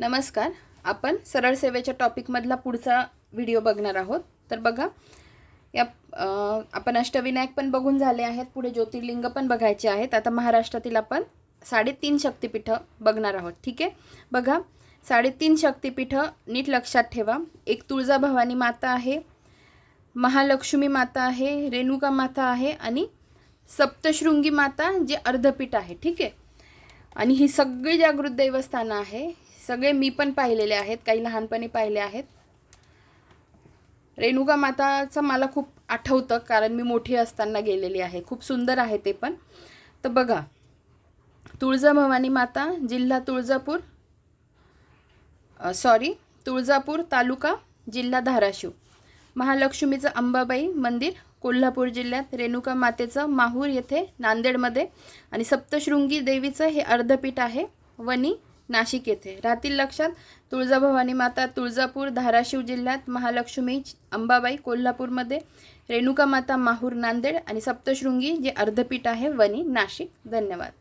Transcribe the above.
नमस्कार. आपण सरळ सेवेच्या टॉपिकमधला पुढचा व्हिडिओ बघणार आहोत. तर बघा या आपण अष्टविनायक पण बघून झाले आहेत पुढे ज्योतिर्लिंग पण बघायचे आहेत. आता महाराष्ट्रातील आपण साडेतीन शक्तिपीठं बघणार आहोत. ठीक आहे? बघा साडेतीन शक्तिपीठं नीट लक्षात ठेवा. एक तुळजाभवानी माता आहे महालक्ष्मी माता आहे रेणुका माता आहे आणि सप्तशृंगी माता जे अर्धपीठ आहे. ठीक आहे? आणि ही सगळी जागृत देवस्थानं आहे. सगळे मी पण पाहिलेले आहेत काही लहानपणी पाहिले आहेत. रेणुका माताचं मला खूप आठवतं कारण मी मोठी असताना गेलेली आहे. खूप सुंदर आहे ते पण. तर बघा तुळजाभवानी माता जिल्हा तुळजापूर सॉरी तुळजापूर तालुका जिल्हा धाराशिव. महालक्ष्मीचं अंबाबाई मंदिर कोल्हापूर जिल्ह्यात रेणुका मातेचं माहूर येथे नांदेडमध्ये. आणि सप्तशृंगी देवीचं हे अर्धपीठ आहे वणी. नाशिक येथे. राहतील लक्षात तुळजाभवानी माता तुळजापूर धाराशिव जिल्ह्यात महालक्ष्मी अंबाबाई कोल्हापूरमध्ये रेणुका माता माहूर नांदेड आणि सप्तशृंगी जे अर्धपीठ आहे वणी नाशिक. धन्यवाद.